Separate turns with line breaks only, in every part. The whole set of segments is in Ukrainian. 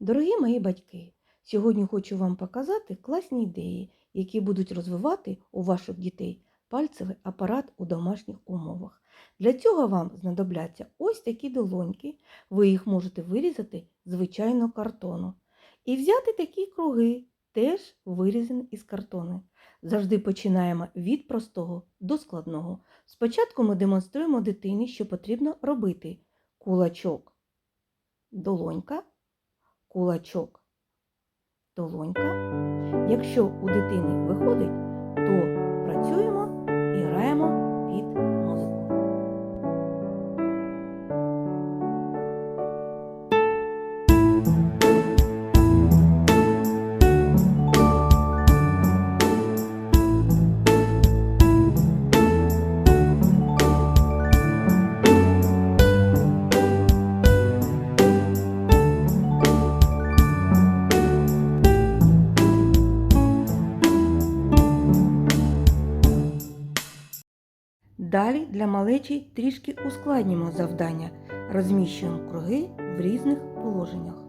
Дорогі мої батьки, сьогодні хочу вам показати класні ідеї, які будуть розвивати у ваших дітей пальцевий апарат у домашніх умовах. Для цього вам знадобляться ось такі долоньки, ви їх можете вирізати з звичайного картону. І взяти такі круги, теж вирізані із картону. Завжди починаємо від простого до складного. Спочатку ми демонструємо дитині, що потрібно робити кулачок, долонька, кулачок, долонька. Якщо у дитини виходить, Далі для малечі трішки ускладнімо завдання, розміщуємо круги в різних положеннях.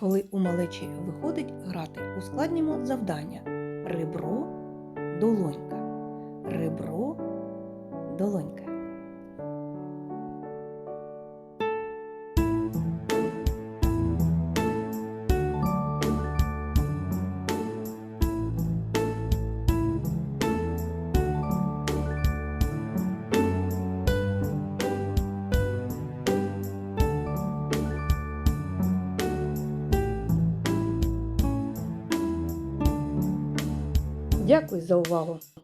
Коли у малечі виходить грати, ускладнімо завдання ребро, долонька, ребро, долонька. Дякую за увагу!